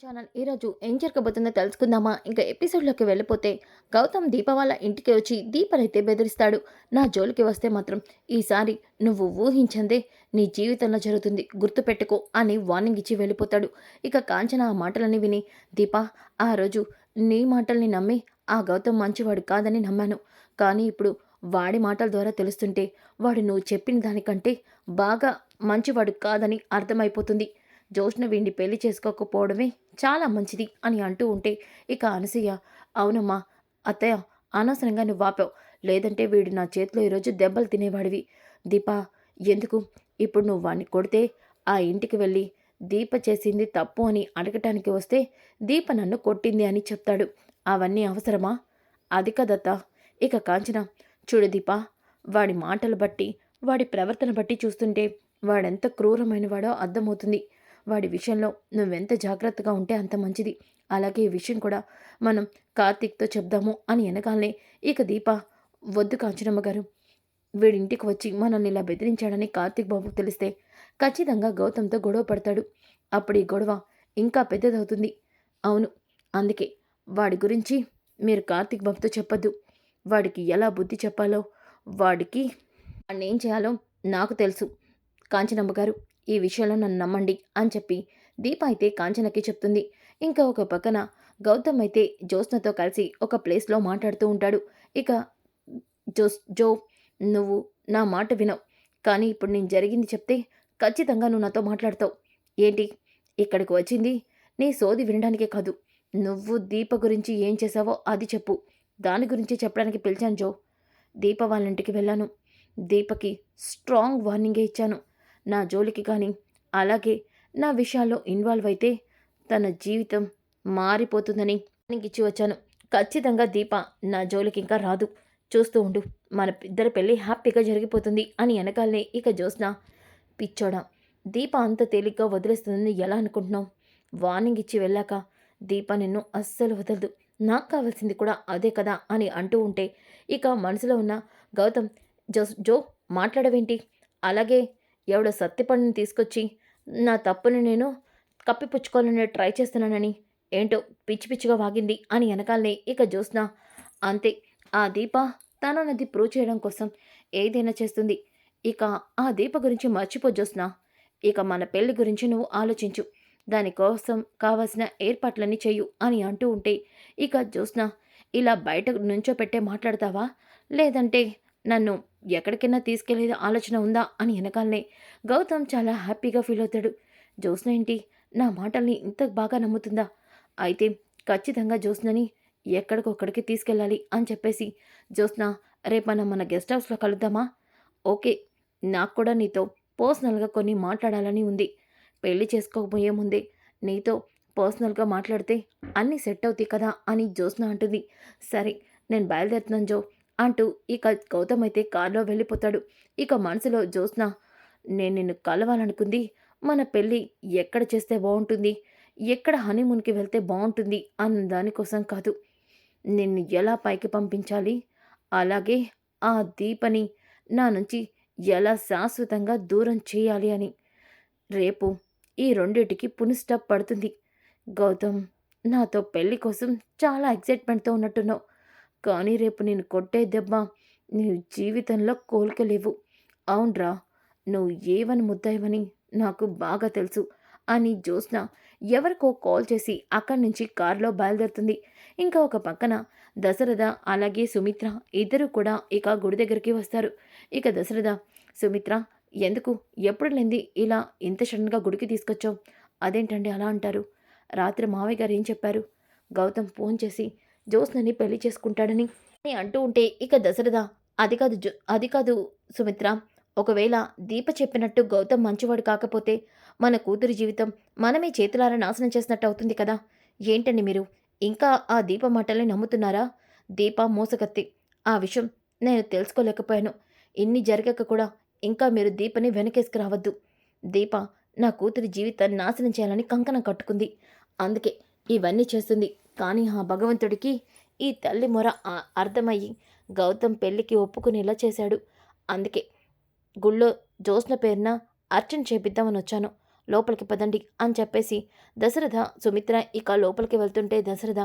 Channel ఈరోజు ఏం జరగబోతుందో తెలుసుకుందామా? ఇంకా ఎపిసోడ్లోకి వెళ్ళిపోతే గౌతమ్ దీప వాళ్ళ ఇంటికి వచ్చి దీపనైతే బెదిరిస్తాడు. నా జోలికి వస్తే మాత్రం ఈసారి నువ్వు ఊహించందే నీ జీవితంలో జరుగుతుంది. గుర్తుపెట్టుకో అని వార్నింగ్ ఇచ్చి వెళ్ళిపోతాడు. ఇక కాంచన ఆ మాటలని విని దీప ఆ రోజు నీ మాటల్ని నమ్మి ఆ గౌతమ్ మంచివాడు కాదని నమ్మాను. కానీ ఇప్పుడు వాడి మాటల ద్వారా తెలుస్తుంటే వాడు నువ్వు చెప్పిన దానికంటే బాగా మంచివాడు కాదని అర్థమైపోతుంది. జోష్న వీడిని పెళ్ళి చేసుకోకపోవడమే చాలా మంచిది అని అంటూ ఉంటే ఇక అనసూయ అవునమ్మా అత్తయ్య అనవసరంగా నువ్వు ఆపావు. లేదంటే వీడు నా చేతిలో ఈరోజు దెబ్బలు తినేవాడివి. దీప ఎందుకు? ఇప్పుడు నువ్వు వాడిని కొడితే ఆ ఇంటికి వెళ్ళి దీప చేసింది తప్పు అని అడగటానికి వస్తే దీప నన్ను కొట్టింది అని చెప్తాడు. అవన్నీ అవసరమా? అది కదత్తా ఇక కాంచన చూడు దీప వాడి మాటలు బట్టి వాడి ప్రవర్తన బట్టి చూస్తుంటే వాడెంత క్రూరమైనవాడో అర్థమవుతుంది. వాడి విషయంలో నువ్వెంత జాగ్రత్తగా ఉంటే అంత మంచిది. అలాగే ఈ విషయం కూడా మనం కార్తీక్తో చెప్దాము అని వెనకాలనే ఇక దీప వద్దు కాంచనమ్మ గారు. వీడింటికి వచ్చి మనల్ని ఇలా బెదిరించాడని కార్తీక్ బాబుకు తెలిస్తే ఖచ్చితంగా గౌతమ్తో గొడవ పడతాడు. అప్పుడు ఈ గొడవ ఇంకా పెద్దదవుతుంది. అవును అందుకే వాడి గురించి మీరు కార్తీక్ బాబుతో చెప్పద్దు. వాడికి ఎలా బుద్ధి చెప్పాలో వాడికి వాడిని ఏం చేయాలో నాకు తెలుసు. కాంచనమ్మ గారు ఈ విషయంలో నన్ను నమ్మండి అని చెప్పి దీప అయితే కాంచనకి చెప్తుంది. ఇంకా ఒక పక్కన గౌతమ్ అయితే జ్యోత్స్నతో కలిసి ఒక ప్లేస్లో మాట్లాడుతూ ఉంటాడు. ఇక జోస్ జో నువ్వు నా మాట వినవు. కానీ ఇప్పుడు నేను జరిగింది చెప్తే ఖచ్చితంగా నువ్వు నాతో మాట్లాడతావు. ఏంటి? ఇక్కడికి వచ్చింది నీ సోది వినడానికే కాదు. నువ్వు దీప గురించి ఏం చేసావో అది చెప్పు. దాని గురించి చెప్పడానికి పిలిచాను జో. దీప వాళ్ళ ఇంటికి వెళ్ళాను. దీపకి స్ట్రాంగ్ వార్నింగే ఇచ్చాను. నా జోలికి కానీ అలాగే నా విషయాల్లో ఇన్వాల్వ్ అయితే తన జీవితం మారిపోతుందని ఇచ్చి వచ్చాను. ఖచ్చితంగా దీప నా జోలికి ఇంకా రాదు. చూస్తూ ఉండు. మన ఇద్దరి పెళ్ళి హ్యాపీగా జరిగిపోతుంది అని వెనకాలనే ఇక జోస్న పిచ్చోడా. దీప అంత తేలిగ్గా వదిలేస్తుందని ఎలా అనుకుంటున్నావు? వార్నింగ్ ఇచ్చి వెళ్ళాక దీప నిన్ను అస్సలు వదలదు. నాకు కావాల్సింది కూడా అదే కదా అని అంటూ ఉంటే ఇక మనసులో ఉన్న గౌతమ్ జో జో మాట్లాడవేంటి? అలాగే ఎవడో సత్యపండుని తీసుకొచ్చి నా తప్పుని నేను కప్పిపుచ్చుకోవాలని ట్రై చేస్తున్నానని ఏంటో పిచ్చి పిచ్చిగా వాగింది అని వెనకాలనే ఇక జ్యోత్స్న అంతే ఆ దీప తననది ప్రూవ్ చేయడం కోసం ఏదైనా చేస్తుంది. ఇక ఆ దీప గురించి మర్చిపో జ్యోత్స్న. ఇక మన పెళ్ళి గురించి నువ్వు ఆలోచించు. దానికోసం కావాల్సిన ఏర్పాట్లన్నీ చెయ్యు అని అంటూ ఉంటే ఇక జ్యోత్స్న ఇలా బయట నుంచో పెట్టే మాట్లాడతావా? లేదంటే నన్ను ఎక్కడికైనా తీసుకెళ్ళేది ఆలోచన ఉందా అని వెనకాలనే గౌతమ్ చాలా హ్యాపీగా ఫీల్ అవుతాడు. జ్యోత్స్న ఏంటి? నా మాటల్ని ఇంత బాగా నమ్ముతుందా? అయితే ఖచ్చితంగా జ్యోత్స్నని ఎక్కడికొక్కడికి తీసుకెళ్ళాలి అని చెప్పేసి జ్యోత్స్న రేపు మనం మన గెస్ట్ హౌస్లో కలుద్దామా? ఓకే నాకు కూడా నీతో పర్సనల్గా కొన్ని మాట్లాడాలని ఉంది. పెళ్ళి చేసుకోకపోయే ముందే నీతో పర్సనల్గా మాట్లాడితే అన్నీ సెట్ అవుతాయి కదా అని జ్యోత్స్న అంటుంది. సరే నేను బయలుదేరుతున్నాను జో. అంటూ ఇక గౌతమ్ అయితే కారులో వెళ్ళిపోతాడు. ఇక మనసులో జ్యోత్స్న నేను నిన్ను కలవాలనుకుంది. మన పెళ్ళి ఎక్కడ చేస్తే బాగుంటుంది? ఎక్కడ హనీమూన్కి వెళ్తే బాగుంటుంది అన్న దానికోసం కాదు. నిన్ను ఎలా పైకి పంపించాలి? అలాగే ఆ దీపని నా నుంచి ఎలా శాశ్వతంగా దూరం చేయాలి అని. రేపు ఈ రెండింటికి పునిస్టాప్ పడుతుంది. గౌతమ్ నాతో పెళ్ళి కోసం చాలా ఎక్సైట్మెంట్తో ఉన్నట్టున్నావు. కానీ రేపు నేను కొట్టే దెబ్బ నీ జీవితంలో కోలుకోలేవు అవునరా నువ్వు ఏవని ముద్దాయవని నాకు బాగా తెలుసు. అని జ్యోత్స్న ఎవరికో కాల్ చేసి అక్కడి నుంచి కారులో బయలుదేరుతుంది. ఇంకా ఒక పక్కన దశరథ అలాగే సుమిత్ర ఇద్దరు కూడా ఇక గుడి దగ్గరికి వస్తారు. ఇక దశరథ సుమిత్ర ఎందుకు? ఎప్పుడు లేంది ఇలా ఇంత సడన్గా గుడికి తీసుకొచ్చావు? అదేంటండి అలా అంటారు? రాత్రి మావయ్య గారు ఏం చెప్పారు? గౌతమ్ ఫోన్ చేసి జ్యోత్స్నని పెళ్ళి చేసుకుంటాడని అని అంటూ ఉంటే ఇక దశరథ అది కాదు జో అది కాదు సుమిత్ర ఒకవేళ దీప చెప్పినట్టు గౌతమ్ మంచివాడు కాకపోతే మన కూతురి జీవితం మనమే చేతులారా నాశనం చేసినట్టు అవుతుంది కదా. ఏంటండి మీరు? ఇంకా ఆ దీప మాటల్ని నమ్ముతున్నారా? దీప మోసకత్తి ఆ విషయం నేను తెలుసుకోలేకపోయాను. ఇన్ని జరగక కూడా ఇంకా మీరు దీపని వెనకేసుకు రావద్దు దీప నా కూతురి జీవితాన్ని నాశనం చేయాలని కంకణం కట్టుకుంది. అందుకే ఇవన్నీ చేస్తుంది. కానీ ఆ భగవంతుడికి ఈ తల్లి మొర అర్థమయ్యి గౌతమ్ పెళ్ళికి ఒప్పుకునేలా చేశాడు. అందుకే గుళ్ళో జ్యోత్స్న పేరున అర్చన చేపిద్దామని వచ్చాను. లోపలికి పదండి అని చెప్పేసి దశరథ సుమిత్ర ఇక లోపలికి వెళ్తుంటే దశరథ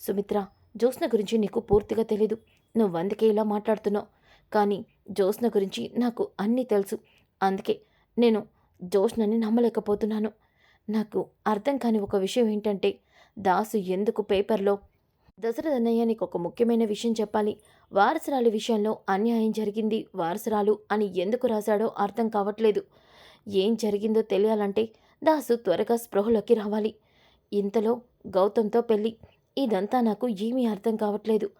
సుమిత్ర జ్యోత్స్న గురించి నీకు పూర్తిగా తెలీదు. నువ్వు అందుకే ఇలా మాట్లాడుతున్నావు. కానీ జ్యోత్స్న గురించి నాకు అన్నీ తెలుసు. అందుకే నేను జ్యోత్స్నని నమ్మలేకపోతున్నాను. నాకు అర్థం కాని ఒక విషయం ఏంటంటే దాసు ఎందుకు పేపర్లో? దశరథ నీకు ఒక ముఖ్యమైన విషయం చెప్పాలి. వారసురాలి విషయంలో అన్యాయం జరిగింది వారసురాలు అని ఎందుకు రాశాడో అర్థం కావట్లేదు. ఏం జరిగిందో తెలియాలంటే దాసు త్వరగా స్పృహలోకి రావాలి. ఇంతలో గౌతంతో పెళ్ళి. ఇదంతా నాకు ఏమీ అర్థం కావట్లేదు.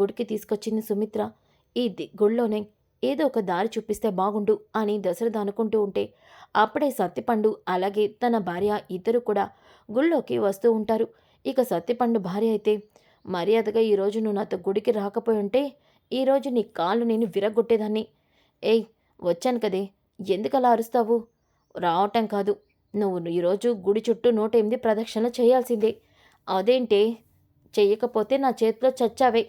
గుడికి తీసుకొచ్చింది సుమిత్ర. ఈ గుళ్ళోనే ఏదో ఒక దారి చూపిస్తే బాగుండు అని దశరథ అనుకుంటూ ఉంటే అప్పుడే సత్తిపండు అలాగే తన భార్య ఇద్దరు కూడా గుళ్ళోకి వస్తూ ఉంటారు. ఇక సత్తిపండు భార్య అయితే మర్యాదగా ఈరోజు నువ్వు నాతో గుడికి రాకపోయి ఉంటే ఈరోజు నీ కాళ్ళు నేను విరగొట్టేదాన్ని ఏయ్ వచ్చాను కదే ఎందుకలా అరుస్తావు? రావటం కాదు నువ్వు ఈరోజు గుడి చుట్టూ నూట ఎనిమిది ప్రదక్షిణలు చేయాల్సిందే. అదేంటే చెయ్యకపోతే నా చేతిలో చచ్చావే.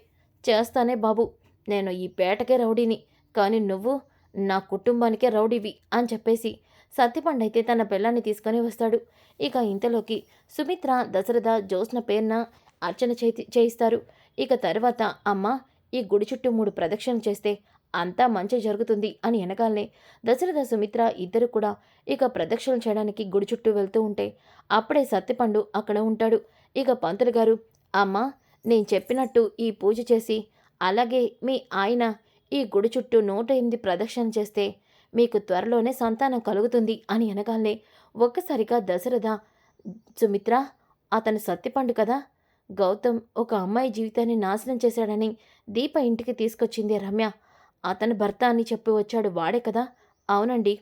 చేస్తానే బాబు నేను ఈ పేటకే రౌడీని కానీ నువ్వు నా కుటుంబానికే రౌడీవి అని చెప్పేసి సత్యపండు అయితే తన పిల్లాన్ని తీసుకొని వస్తాడు. ఇక ఇంతలోకి సుమిత్ర దశరథ జ్యోత్స్న పేరున అర్చన చేతి చేయిస్తారు. ఇక తర్వాత అమ్మ ఈ గుడి చుట్టూ మూడు ప్రదక్షిణలు చేస్తే అంతా మంచి జరుగుతుంది అని వెనకాలనే దశరథ సుమిత్ర ఇద్దరు కూడా ఇక ప్రదక్షిణలు చేయడానికి గుడి చుట్టూ వెళ్తూ ఉంటే అప్పుడే సత్తిపండు అక్కడ ఉంటాడు. ఇక పంతులు గారు అమ్మ నేను చెప్పినట్టు ఈ పూజ చేసి అలాగే మీ ఆయన ఈ గుడి చుట్టూ నూట ఎనిమిది ప్రదక్షిణ చేస్తే మీకు త్వరలోనే సంతానం కలుగుతుంది అని అనగానే ఒక్కసారిగా దశరథ సుమిత్ర అతను సత్యపండు కదా? గౌతమ్ ఒక అమ్మాయి జీవితాన్ని నాశనం చేశాడని దీప ఇంటికి తీసుకొచ్చింది రమ్య. అతను భర్త అని చెప్పి వచ్చాడు వాడే కదా? అవునండి.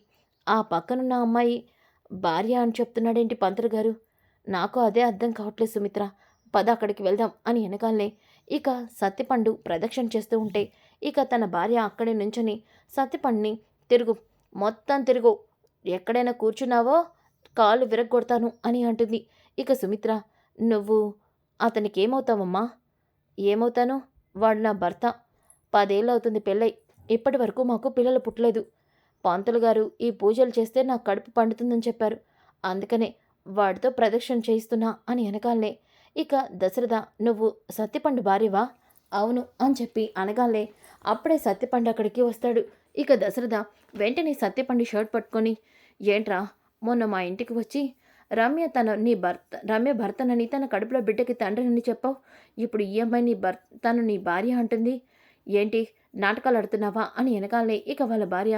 ఆ పక్కనున్న అమ్మాయి భార్య అని చెప్తున్నాడేంటి పంతులు గారు? నాకు అదే అర్థం కావట్లేదు సుమిత్ర. పద అక్కడికి వెళ్దాం అని వెనకాలనే ఇక సత్యపండు ప్రదక్షిణ చేస్తూ ఉంటే ఇక తన భార్య అక్కడి నుంచొని సత్యపండుని తిరుగు. మొత్తం తిరుగు. ఎక్కడైనా కూర్చున్నావో? కాళ్ళు విరగొడతాను అని అంటుంది. ఇక సుమిత్ర నువ్వు అతనికి ఏమవుతావమ్మా ఏమవుతాను? వాడు నా భర్త. పదేళ్ళు అవుతుంది పెళ్ళై. ఇప్పటి వరకు మాకు పిల్లలు పుట్టలేదు. పంతులు గారు ఈ పూజలు చేస్తే నా కడుపు పండుతుందని చెప్పారు. అందుకనే వాడితో ప్రదక్షిణ చేయిస్తున్నా అని అనగాలే. ఇక దశరథ నువ్వు సత్యపండు భార్యవా? అవును అని చెప్పి అనగాలే. అప్పుడే సత్యపండు అక్కడికి వస్తాడు. ఇక దశరథ వెంటనే సత్యపండి షర్ట్ పట్టుకొని ఏంట్రా మొన్న మా ఇంటికి వచ్చి రమ్య తన నీ భర్త రమ్య భర్తనని తన కడుపులో బిడ్డకి తండ్రినని చెప్పావు. ఇప్పుడు ఈ అమ్మాయి నీ భర్త తను నీ భార్య అంటుంది. ఏంటి నాటకాలు ఆడుతున్నావా? అని వెనకాలనే ఇక వాళ్ళ భార్య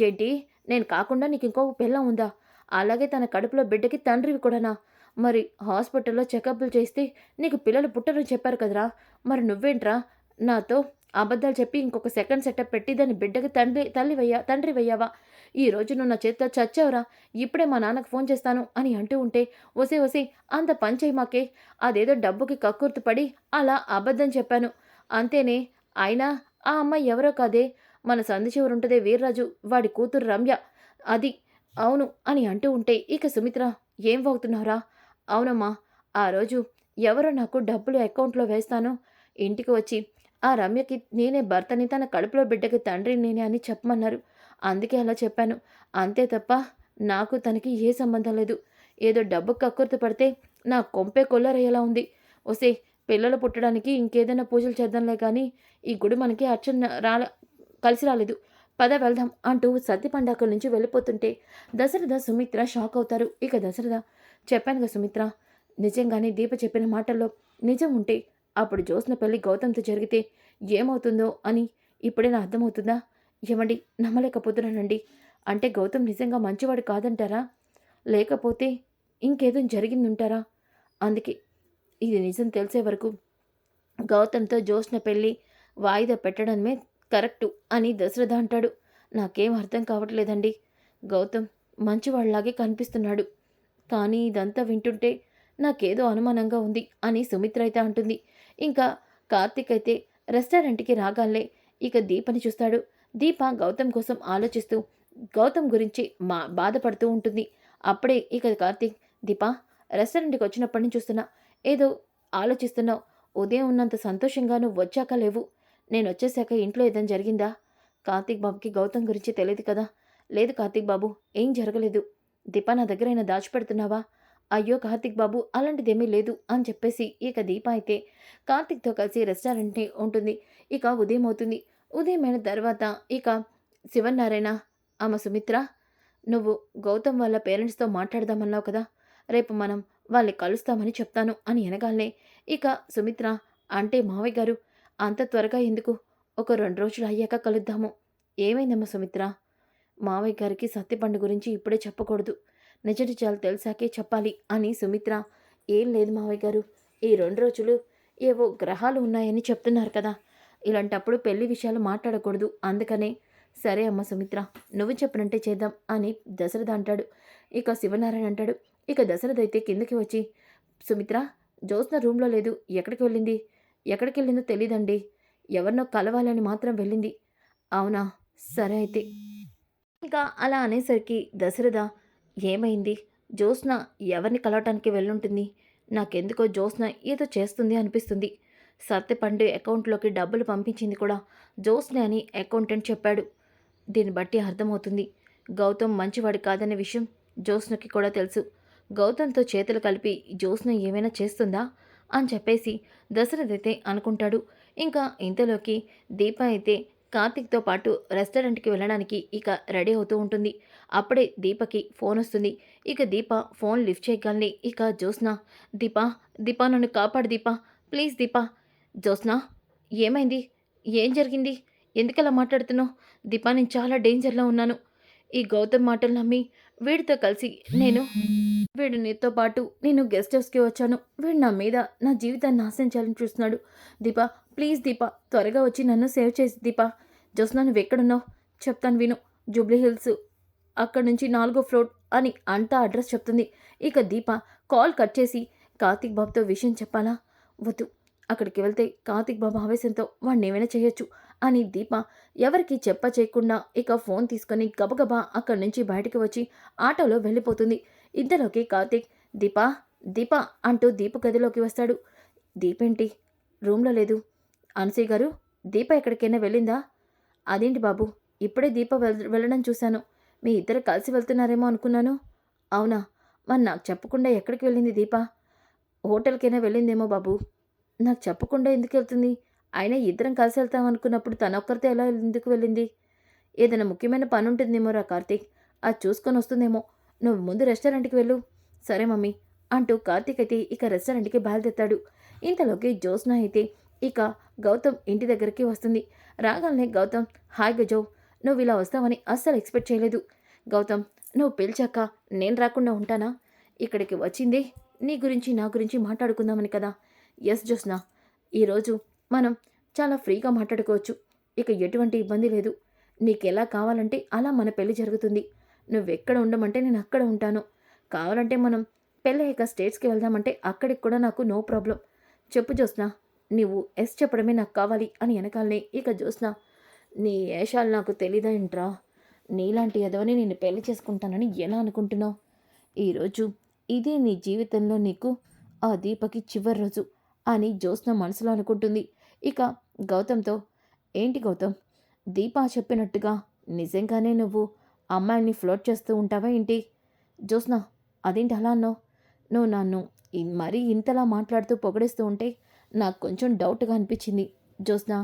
ఏంటి నేను కాకుండా నీకు ఇంకో పిల్లం ఉందా? అలాగే తన కడుపులో బిడ్డకి తండ్రివి కూడానా? మరి హాస్పిటల్లో చెకప్లు చేస్తే నీకు పిల్లలు పుట్టరని చెప్పారు కదరా. మరి నువ్వేంట్రా నాతో అబద్ధాలు చెప్పి ఇంకొక సెకండ్ సెటప్ పెట్టి దాని బిడ్డకి తండ్రి తల్లి వెయ్యా తండ్రి వెయ్యావా ఈ రోజు నువ్వు నా చేతిలో చచ్చావురా. ఇప్పుడే మా నాన్నకు ఫోన్ చేస్తాను అని అంటూ ఉంటే ఒసే ఒసే అంత పంచేయి మాకే. అదేదో డబ్బుకి కక్కుర్తి పడి అలా అబద్ధం చెప్పాను. అంతేనే అయినా ఆ అమ్మాయి ఎవరో కాదే. మన సంధి ఉంటుందే వీర్రాజు వాడి కూతురు రమ్య. అది అవును అని అంటూ ఉంటే ఇక సుమిత్ర ఏం వాగుతున్నావురా అవునమ్మా ఆ రోజు ఎవరో నాకు డబ్బులు అకౌంట్లో వేస్తాను. ఇంటికి వచ్చి ఆ రమ్యకి నేనే భర్తని తన కడుపులో బిడ్డకి తండ్రి నేనే అని చెప్పమన్నారు. అందుకే అలా చెప్పాను. అంతే తప్ప నాకు తనకి ఏ సంబంధం లేదు. ఏదో డబ్బు కక్కుర్తి పడితే నా కొంపే కొల్లరయ్యేలా ఉంది. ఒసే పిల్లలు పుట్టడానికి ఇంకేదైనా పూజలు చేద్దాంలే కానీ ఈ గుడి మనకి అర్చన రాల కలిసి రాలేదు. పద వెళ్దాం అంటూ సత్యపండాకుల నుంచి వెళ్ళిపోతుంటే దశరథ సుమిత్ర షాక్ అవుతారు. ఇక దశరథ చెప్పానుగా సుమిత్ర నిజంగానే దీప చెప్పిన మాటల్లో నిజం ఉంటే అప్పుడు జ్యోత్స్న పెళ్ళి గౌతమ్తో జరిగితే ఏమవుతుందో అని ఇప్పుడైనా అర్థమవుతుందా? ఏమండి నమ్మలేకపోతున్నానండి. అంటే గౌతమ్ నిజంగా మంచివాడు కాదంటారా? లేకపోతే ఇంకేదో జరిగిందంటారా? అందుకే ఇది నిజం తెలిసే వరకు గౌతమ్తో జ్యోత్స్న పెళ్ళి వాయిదా పెట్టడమే కరెక్టు అని దశరథ అంటాడు. నాకేం అర్థం కావట్లేదండి. గౌతమ్ మంచివాళ్ళాగే కనిపిస్తున్నాడు. కానీ ఇదంతా వింటుంటే నాకేదో అనుమానంగా ఉంది అని సుమిత్ర అయితే అంటుంది. ఇంకా కార్తీక్ అయితే రెస్టారెంట్కి రాగాలే ఇక దీపని చూస్తాడు. దీప గౌతమ్ కోసం ఆలోచిస్తూ గౌతమ్ గురించి మా బాధపడుతూ ఉంటుంది. అప్పుడే ఇక కార్తీక్ దీప రెస్టారెంట్కి వచ్చినప్పటి నుంచి చూస్తున్నా. ఏదో ఆలోచిస్తున్నావు. ఉదయం ఉన్నంత సంతోషంగా నువ్వు వచ్చాక లేవు. నేను వచ్చేసాక ఇంట్లో ఏదైనా జరిగిందా? కార్తీక్ బాబుకి గౌతమ్ గురించి తెలియదు కదా. లేదు కార్తీక్ బాబు ఏం జరగలేదు. దీప నా దగ్గరైనా దాచిపెడుతున్నావా? అయ్యో కార్తిక్ బాబు అలాంటిదేమీ లేదు అని చెప్పేసి ఇక దీప అయితే కార్తిక్తో కలిసి రెస్టారెంట్ని ఉంటుంది. ఇక ఉదయం అవుతుంది. ఉదయం అయిన తర్వాత ఇక శివనారాయణ ఆమె సుమిత్ర నువ్వు గౌతమ్ వాళ్ళ పేరెంట్స్తో మాట్లాడదామన్నావు కదా రేపు మనం వాళ్ళని కలుస్తామని చెప్తాను అని అనగానే ఇక సుమిత్ర అంటే మావయ్య గారు అంత త్వరగా ఎందుకు? ఒక రెండు రోజులు అయ్యాక కలుద్దాము. ఏమైందమ్మా సుమిత్ర? మావయ్య గారికి సత్యపండు గురించి ఇప్పుడే చెప్పకూడదు. నిజ నిజాలు తెలిసాకే చెప్పాలి అని సుమిత్ర. ఏం లేదు మావయ్య గారు ఈ రెండు రోజులు ఏవో గ్రహాలు ఉన్నాయని చెప్తున్నారు కదా. ఇలాంటప్పుడు పెళ్ళి విషయాలు మాట్లాడకూడదు. అందుకనే సరే అమ్మ సుమిత్ర నువ్వు చెప్పినంటే చేద్దాం అని దశరథ అంటాడు. ఇక శివనారాయణ అంటాడు. ఇక దశరథ అయితే కిందకి వచ్చి సుమిత్ర జ్యోత్స్న రూమ్లో లేదు. ఎక్కడికి వెళ్ళింది? ఎక్కడికి వెళ్ళిందో తెలీదండి. ఎవరినో కలవాలని మాత్రం వెళ్ళింది. అవునా? సరే అయితే. ఇంకా అలా అనేసరికి దశరథ ఏమైంది? జ్యోత్స్న ఎవరిని కలవటానికి వెళ్ళుంటుంది? నాకెందుకో జ్యోత్స్న ఏదో చేస్తుంది అనిపిస్తుంది. సత్యపండు అకౌంట్లోకి డబ్బులు పంపించింది కూడా జ్యోత్స్న అని అకౌంటెంట్ చెప్పాడు. దీన్ని బట్టి అర్థమవుతుంది. గౌతమ్ మంచివాడు కాదనే విషయం జ్యోత్స్నకి కూడా తెలుసు. గౌతమ్తో చేతులు కలిపి జ్యోత్స్న ఏమైనా చేస్తుందా? అని చెప్పేసి దశరథ్ అయితే అనుకుంటాడు. ఇంకా ఇంతలోకి దీప అయితే కార్తిక్తో పాటు రెస్టారెంట్కి వెళ్ళడానికి ఇక రెడీ అవుతూ ఉంటుంది. అప్పుడే దీపకి ఫోన్ వస్తుంది. ఇక దీప ఫోన్ లిఫ్ట్ చేయగానే ఇక జ్యోత్స్న దీప దీప నన్ను కాపాడు దీప ప్లీజ్ దీప. జ్యోత్స్న ఏమైంది? ఏం జరిగింది? ఎందుకలా మాట్లాడుతున్నావు? దీప నేను చాలా డేంజర్లో ఉన్నాను. ఈ గౌతమ్ మాటలు నమ్మి వీడితో కలిసి నేను వీడు నీతో పాటు నేను గెస్ట్ హౌస్కి వచ్చాను. వీడు నా మీద నా జీవితాన్ని నాశనం చేయాలని చూస్తున్నాడు. దీపా ప్లీజ్ దీప త్వరగా వచ్చి నన్ను సేవ్ చేసి దీప. జోస్నా నువ్వు ఎక్కడున్నావు? చెప్తాను విను. జూబ్లీ హిల్స్ అక్కడి నుంచి నాలుగో ఫ్లోర్ అని అంతా అడ్రస్ చెప్తుంది. ఇక దీప కాల్ కట్ చేసి కార్తిక్ బాబుతో విషయం చెప్పాలా? వద్దు. అక్కడికి వెళ్తే కార్తిక్ బాబు ఆవేశంతో వాడిని ఏమైనా చేయొచ్చు అని దీప ఎవరికి చెప్ప చేయకుండా ఇక ఫోన్ తీసుకొని గబగబా అక్కడి నుంచి బయటికి వచ్చి ఆటోలో వెళ్ళిపోతుంది. ఇంతలోకి కార్తిక్ దీప దీప అంటూ దీప గదిలోకి వస్తాడు. దీపేంటి? రూమ్లో లేదు. అనసూయ గారు దీప ఎక్కడికైనా వెళ్ళిందా? అదేంటి బాబు ఇప్పుడే దీప వెళ్ వెళ్ళడం చూశాను. మీ ఇద్దరు కలిసి వెళ్తున్నారేమో అనుకున్నాను. అవునా? మరి నాకు చెప్పకుండా ఎక్కడికి వెళ్ళింది దీప? హోటల్కైనా వెళ్ళిందేమో బాబు. నాకు చెప్పకుండా ఎందుకు వెళ్తుంది? అయినా ఇద్దరం కలిసి వెళ్తాం అనుకున్నప్పుడు తనొక్కరితో ఎలా ఎందుకు వెళ్ళింది? ఏదైనా ముఖ్యమైన పని ఉంటుందేమో రా కార్తీక్? అది చూసుకొని వస్తుందేమో. నువ్వు ముందు రెస్టారెంట్కి వెళ్ళు. సరే మమ్మీ అంటూ కార్తీక్ అయితే ఇక రెస్టారెంట్కి బయలుదేరతాడు. ఇంతలోకి జ్యోత్స్న అయితే ఇక గౌతమ్ ఇంటి దగ్గరికి వస్తుంది. రాగానే గౌతమ్ హాయ్ గజౌ నువ్వు ఇలా వస్తావని అస్సలు ఎక్స్పెక్ట్ చేయలేదు. గౌతమ్ నువ్వు పిలిచాక నేను రాకుండా ఉంటానా? ఇక్కడికి వచ్చింది నీ గురించి నా గురించి మాట్లాడుకుందామని కదా? ఎస్ జ్యోత్స్న. ఈరోజు మనం చాలా ఫ్రీగా మాట్లాడుకోవచ్చు. ఇక ఎటువంటి ఇబ్బంది లేదు. నీకు ఎలా కావాలంటే అలా మన పెళ్ళి జరుగుతుంది. నువ్వెక్కడ ఉండమంటే నేను అక్కడ ఉంటాను. కావాలంటే మనం పెళ్ళయ్యాక స్టేట్స్కి వెళ్దామంటే అక్కడికి కూడా నాకు నో ప్రాబ్లం. చెప్పు జ్యోత్స్న. నీవు ఎస్ చెప్పడమే నాకు కావాలి అని వెనకాలనే ఇక జ్యోత్స్న నీ ఏషాలు నాకు తెలీదా ఏంట్రా నీలాంటి ఎదవని నేను పెళ్ళి చేసుకుంటానని ఎలా అనుకుంటున్నావు? ఈరోజు ఇదే నీ జీవితంలో నీకు ఆ దీపకి చివరి రోజు అని జ్యోత్స్న మనసులో అనుకుంటుంది. ఇక గౌతమ్తో ఏంటి గౌతమ్ దీపా చెప్పినట్టుగా నిజంగానే నువ్వు అమ్మాయిని ఫ్లోట్ చేస్తూ ఉంటావా ఏంటి? జ్యోత్స్న అదేంటి అలా అన్నావు? నువ్వు నన్ను మరీ ఇంతలా మాట్లాడుతూ పొగడేస్తూ ఉంటే నాకు కొంచెం డౌట్గా అనిపించింది. జ్యోత్స్న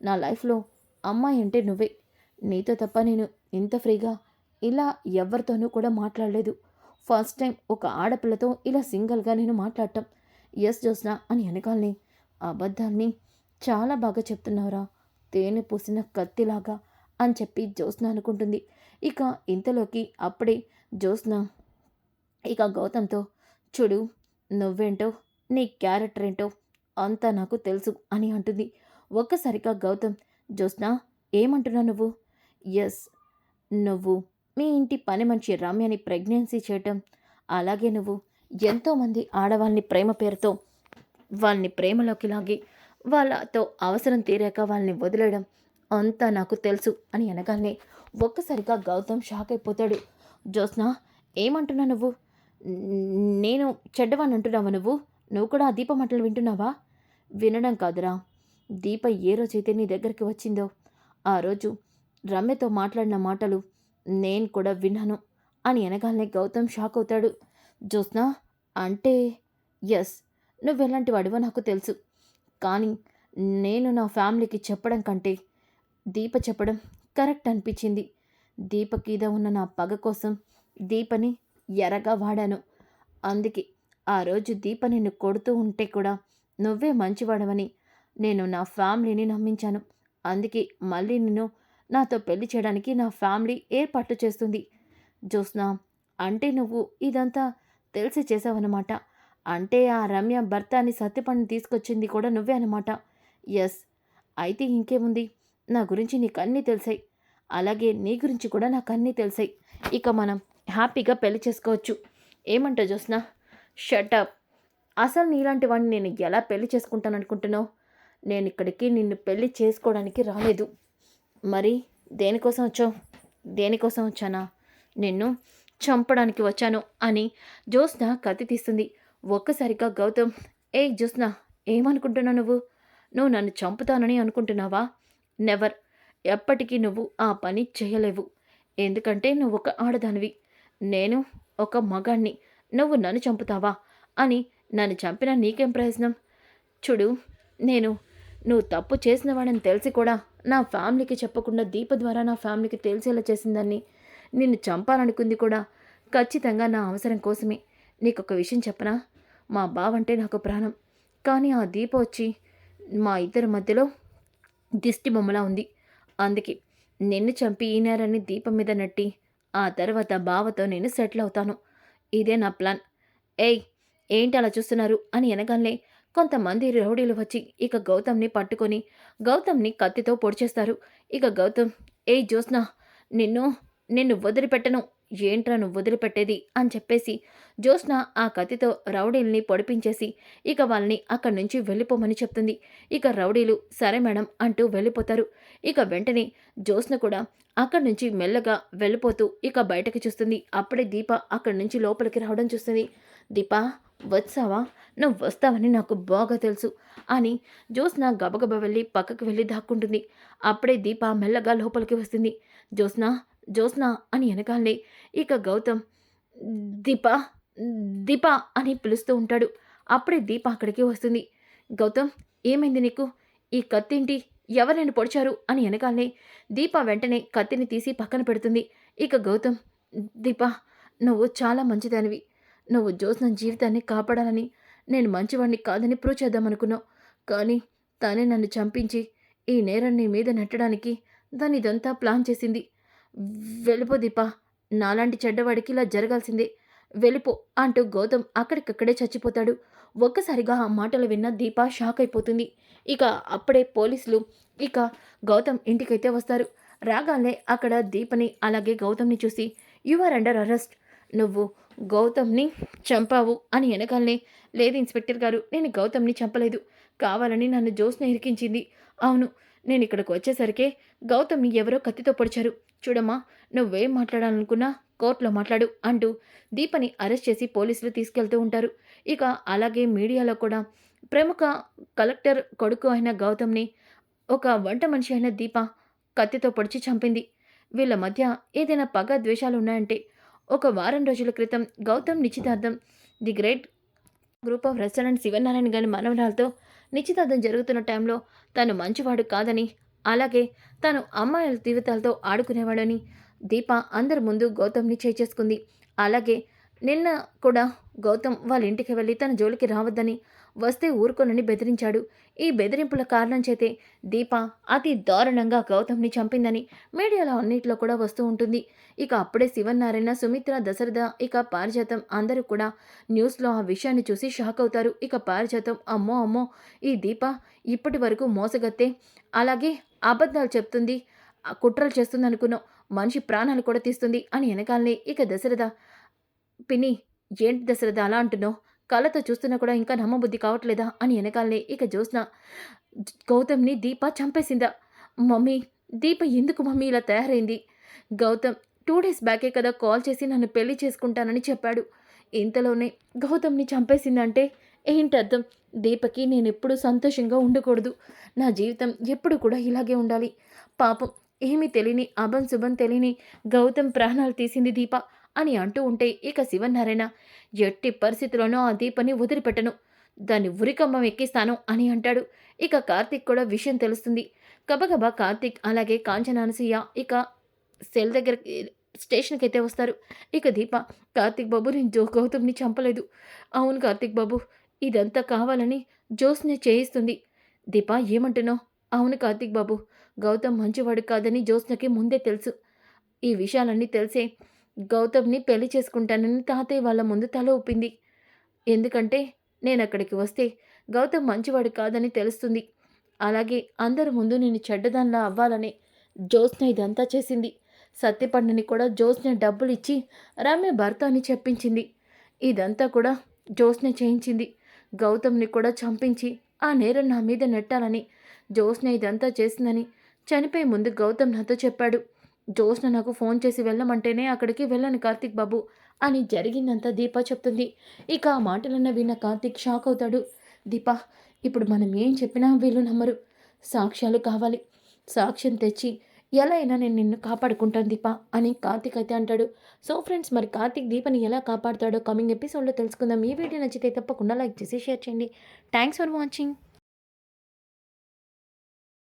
నా లైఫ్లో అమ్మాయి అంటే నువ్వే. నీతో తప్ప నేను ఇంత ఫ్రీగా ఇలా ఎవరితోనూ కూడా మాట్లాడలేదు. ఫస్ట్ టైం ఒక ఆడపిల్లతో ఇలా సింగిల్గా నేను మాట్లాడటం. ఎస్ జ్యోత్స్న అని వెనకాలని అబద్ధాన్ని చాలా బాగా చెప్తున్నావురా. తేనె పూసిన కత్తిలాగా అని చెప్పి జ్యోత్స్న అనుకుంటుంది. ఇక ఇంతలోకి అప్పుడే జ్యోత్స్న ఇక గౌతమ్తో చూడు నువ్వేంటో నీ క్యారెక్టర్ ఏంటో అంతా నాకు తెలుసు అని అంటుంది. ఒక్కసారిగా గౌతమ్ జ్యోత్స్న ఏమంటున్నావు నువ్వు? ఎస్ నువ్వు మీ ఇంటి పని మంచి రమ్యని ప్రెగ్నెన్సీ చేయటం. అలాగే నువ్వు ఎంతోమంది ఆడవాళ్ళని ప్రేమ పేరుతో వాళ్ళని ప్రేమలోకి లాగి వాళ్ళతో అవసరం తీరాక వాళ్ళని వదిలేయడం అంతా నాకు తెలుసు అని అనగానే ఒక్కసారిగా గౌతమ్ షాక్ అయిపోతాడు. జ్యోత్స్న ఏమంటున్నావు నువ్వు? నేను చెడ్డవాణ్ణి అంటున్నావు నువ్వు? నువ్వు కూడా ఆ దీప మాటలు వింటున్నావా? వినడం కాదురా. దీప ఏ రోజైతే నీ దగ్గరికి వచ్చిందో ఆ రోజు రమ్యతో మాట్లాడిన మాటలు నేను కూడా విన్నాను అని అనగానే గౌతమ్ షాక్ అవుతాడు. జ్యోత్స్నా అంటే ఎస్ నువ్వెలాంటి వాడివో నాకు తెలుసు. కానీ నేను నా ఫ్యామిలీకి చెప్పడం కంటే దీప చెప్పడం కరెక్ట్ అనిపించింది. దీపకీద ఉన్న నా పగ కోసం దీపని ఎరగా వాడాను. అందుకే ఆ రోజు దీప నిన్ను కొడుతూ ఉంటే కూడా నువ్వే మంచివాడవని. నేను నా ఫ్యామిలీని నమ్మించాను. అందుకే మళ్ళీ నిన్ను నాతో పెళ్ళి చేయడానికి నా ఫ్యామిలీ ఏర్పాట్లు చేస్తుంది. జ్యోత్స్న అంటే నువ్వు ఇదంతా తెలిసి చేసావన్నమాట. అంటే ఆ రమ్య భర్త అని సత్యపడిని తీసుకొచ్చింది కూడా నువ్వే అనమాట ఎస్ అయితే ఇంకేముంది? నా గురించి నీకు అన్నీ తెలిసాయి. అలాగే నీ గురించి కూడా నాకు అన్నీ తెలిసాయి. ఇక మనం హ్యాపీగా పెళ్ళి చేసుకోవచ్చు. ఏమంటావు జ్యోత్స్న? షటప్ అసలు నీలాంటి వాడిని నేను ఎలా పెళ్ళి చేసుకుంటాను అనుకుంటున్నావు? నేను ఇక్కడికి నిన్ను పెళ్ళి చేసుకోవడానికి రాలేదు. మరి దేనికోసం వచ్చావు? దేనికోసం వచ్చానా? నిన్ను చంపడానికి వచ్చాను అని జ్యోత్స్న కత్తి తీస్తుంది. ఒక్కసారిగా గౌతమ్ ఏ జ్యోత్స్న ఏమనుకుంటున్నావు నువ్వు? నువ్వు నన్ను చంపుతానని అనుకుంటున్నావా? నెవర్ ఎప్పటికీ నువ్వు ఆ పని చేయలేవు. ఎందుకంటే నువ్వు ఒక ఆడదానివి. నేను ఒక మగాణ్ణి. నువ్వు నన్ను చంపుతావా? అని నన్ను చంపినా నీకేం ప్రయోజనం? చూడు నేను నువ్వు తప్పు చేసిన వాడని తెలిసి కూడా నా ఫ్యామిలీకి చెప్పకుండా దీప ద్వారా నా ఫ్యామిలీకి తెలిసేలా చేసిందాన్ని నిన్ను చంపాలనుకుంది కూడా ఖచ్చితంగా నా అవసరం కోసమే. నీకు ఒక విషయం చెప్పనా? మా బావంటే నాకు ప్రాణం. కానీ ఆ దీప వచ్చి మా ఇద్దరి మధ్యలో దిష్టి బొమ్మలా ఉంది. అందుకే నిన్ను చంపి ఈ నేరాన్ని దీపం మీద నట్టి ఆ తర్వాత బావతో నేను సెటిల్ అవుతాను. ఇదే నా ప్లాన్. ఏయ్ ఏంటి అలా చూస్తున్నారు? అని అనగానే కొంతమంది రౌడీలు వచ్చి ఇక గౌతమ్ని పట్టుకొని గౌతమ్ని కత్తితో పొడిచేస్తారు. ఇక గౌతమ్ ఏయ్ జ్యోత్స్న నిన్ను నిన్ను వదిలిపెట్టను. ఏంట్రా నువ్వు వదిలిపెట్టేది? అని చెప్పేసి జ్యోత్స్న ఆ కత్తితో రౌడీల్ని పొడిపించేసి ఇక వాళ్ళని అక్కడి నుంచి వెళ్ళిపోమని చెప్తుంది. ఇక రౌడీలు సరే మేడం అంటూ వెళ్ళిపోతారు. ఇక వెంటనే జ్యోత్స్న కూడా అక్కడి నుంచి మెల్లగా వెళ్ళిపోతూ ఇక బయటకు చూస్తుంది. అప్పుడే దీప అక్కడి నుంచి లోపలికి రావడం చూస్తుంది. దీప వచ్చావా? నువ్వు వస్తావని నాకు బాగా తెలుసు అని జ్యోత్స్న గబగబ వెళ్ళి పక్కకు వెళ్ళి దాక్కుంటుంది. అప్పుడే దీప మెల్లగా లోపలికి వస్తుంది. జ్యోత్స్న జ్యోత్స్న అని వెనకాలే ఇక గౌతమ్ దీప దీప అని పిలుస్తూ ఉంటాడు. అప్పుడే దీప అక్కడికి వస్తుంది. గౌతమ్ ఏమైంది నీకు? ఈ కత్తింటి ఎవరైనా పొడిచారు? అని వెనకాలనే దీప వెంటనే కత్తిని తీసి పక్కన పెడుతుంది. ఇక గౌతమ్ దీప నువ్వు చాలా మంచిదానివి. నువ్వు జ్యోత్స్న జీవితాన్ని కాపాడాలని నేను మంచివాడిని కాదని ప్రూవ్ చేద్దామనుకున్నావు. కానీ తానే నన్ను చంపించి ఈ నేరాన్ని మీద నెట్టడానికి దాని ఇదంతా ప్లాన్ చేసింది. వెళ్ళిపో దీపా. నాలాంటి చెడ్డవాడికి ఇలా జరగాల్సిందే. వెళ్ళిపో అంటూ గౌతమ్ అక్కడికక్కడే చచ్చిపోతాడు. ఒక్కసారిగా ఆ మాటలు విన్న దీప షాక్ అయిపోతుంది. ఇక అప్పుడే పోలీసులు ఇక గౌతమ్ ఇంటికైతే వస్తారు. రాగానే అక్కడ దీపని అలాగే గౌతమ్ని చూసి యు ఆర్ అండర్ అరెస్ట్ నువ్వు గౌతమ్ని చంపావు అని వెనకాలనే లేదు ఇన్స్పెక్టర్ గారు నేను గౌతమ్ని చంపలేదు. కావాలని నన్ను జోస్న ఇరికించింది. అవును నేను ఇక్కడికి వచ్చేసరికే గౌతమ్ని ఎవరో కత్తితో పొడిచారు. చూడమ్మా నువ్వేం మాట్లాడాలనుకున్నా కోర్టులో మాట్లాడు అంటూ దీపని అరెస్ట్ చేసి పోలీసులు తీసుకెళ్తూ ఉంటారు. ఇక అలాగే మీడియాలో కూడా ప్రముఖ కలెక్టర్ కొడుకు అయిన గౌతమ్ని ఒక వంట మనిషి అయిన దీప కత్తితో పొడిచి చంపింది. వీళ్ళ మధ్య ఏదైనా పగ ద్వేషాలు ఉన్నాయంటే ఒక వారం రోజుల క్రితం గౌతమ్ నిశ్చితార్థం the great group of restaurant Shivanarayana గారి మనవరాలతో నిశ్చితార్థం జరుగుతున్న టైంలో తను మంచివాడు కాదని అలాగే తను అమ్మాయిల జీవితాలతో ఆడుకునేవాడని దీప అందరి ముందు గౌతమ్ని చేసేసుకుంది అలాగే నిన్న కూడా గౌతమ్ వాళ్ళ ఇంటికి వెళ్ళి తన జోలికి రావద్దని వస్తే ఊరుకోనని బెదిరించాడు. ఈ బెదిరింపుల కారణం చేతే దీప అతి దారుణంగా గౌతమ్ని చంపిందని మీడియాలో అన్నిట్లో కూడా వస్తూ ఉంటుంది. ఇక అప్పుడే శివనారాయణ సుమిత్ర దశరథ ఇక పారిజాతం అందరూ కూడా న్యూస్లో ఆ విషయాన్ని చూసి షాక్ అవుతారు. ఇక పారిజాతం అమ్మో అమ్మో ఈ దీప ఇప్పటి వరకు మోసగత్తే. అలాగే అబద్ధాలు చెప్తుంది. ఆ కుట్రలు చేస్తుంది అనుకున్నాం మనిషి ప్రాణాలు కూడా తీస్తుంది. అని వెనకాలనే ఇక దశరథ పిన్ని ఏంటి దశరథ అలా అంటున్నావు? కళ్ళతో చూస్తున్నా కూడా ఇంకా నమ్మబుద్ధి కావట్లేదా? అని వెనకాలనే ఇక జ్యోత్స్న గౌతమ్ని దీప చంపేసిందా? మమ్మీ దీప ఎందుకు మమ్మీ ఇలా తయారైంది? గౌతమ్ టూ డేస్ బ్యాకే కదా కాల్ చేసి నన్ను పెళ్ళి చేసుకుంటానని చెప్పాడు. ఇంతలోనే గౌతమ్ని చంపేసిందంటే ఏంటి అర్థం? దీపకి నేను ఎప్పుడు సంతోషంగా ఉండకూడదు. నా జీవితం ఎప్పుడు కూడా ఇలాగే ఉండాలి. పాపం ఏమీ తెలియని అభం శుభం తెలియని గౌతమ్ ప్రాణాలు తీసింది దీప అని అంటూ ఉంటే ఇక శివనారాయణ ఎట్టి పరిస్థితుల్లోనూ ఆ దీపని వదిలిపెట్టను. దాన్ని ఉరికమ్మం ఎక్కిస్తాను అని అంటాడు. ఇక కార్తీక్ కూడా విషయం తెలుస్తుంది. గబగబా కార్తీక్ అలాగే కాంచనానసయ్య ఇక సెల్ దగ్గర స్టేషన్కి అయితే వస్తారు. ఇక దీప కార్తీక్ బాబు నేను గౌతమ్ని చంపలేదు. అవును కార్తీక్ బాబు ఇదంతా కావాలని జోస్నే చేయిస్తుంది. దీప ఏమంటున్నావు? అవును కార్తీక్ బాబు గౌతమ్ మంచివాడు కాదని జ్యోత్స్నకి ముందే తెలుసు. ఈ విషయాలన్నీ తెలిసే గౌతమ్ని పెళ్ళి చేసుకుంటానని తాతయ్య వాళ్ళ ముందు తల ఊపింది. ఎందుకంటే నేను అక్కడికి వస్తే గౌతమ్ మంచివాడు కాదని తెలుస్తుంది. అలాగే అందరి ముందు నేను చెడ్డదానిలా అవ్వాలని జ్యోత్స్న ఇదంతా చేసింది. సత్యపండుని కూడా జ్యోత్స్న డబ్బులు ఇచ్చి రమ్య భర్త అని చెప్పించింది. ఇదంతా కూడా జ్యోత్స్న చేయించింది. గౌతమ్ని కూడా చంపించి ఆ నేరం నా మీద నెట్టాలని. జ్యోత్స్న ఇదంతా చేసిందని చనిపోయే ముందు గౌతమ్ నాతో చెప్పాడు. జ్యోత్స్న నాకు ఫోన్ చేసి వెళ్ళమంటేనే అక్కడికి వెళ్ళను కార్తీక్ బాబు అని జరిగిందంతా దీప చెప్తుంది. ఇక ఆ మాటలన్న విన్న కార్తీక్ షాక్ అవుతాడు. దీప ఇప్పుడు మనం ఏం చెప్పినా వీళ్ళు నమ్మరు. సాక్ష్యాలు కావాలి. సాక్ష్యం తెచ్చి ఎలా అయినా నేను నిన్ను కాపాడుకుంటాను దీప అని కార్తీక్ అయితే అంటాడు. సో ఫ్రెండ్స్ మరి కార్తీక్ దీపని ఎలా కాపాడుతాడో కమింగ్ ఎపిసోడ్లో తెలుసుకుందాం. ఈ వీడియో నచ్చితే తప్పకుండా లైక్ చేసి షేర్ చేయండి. Thanks for watching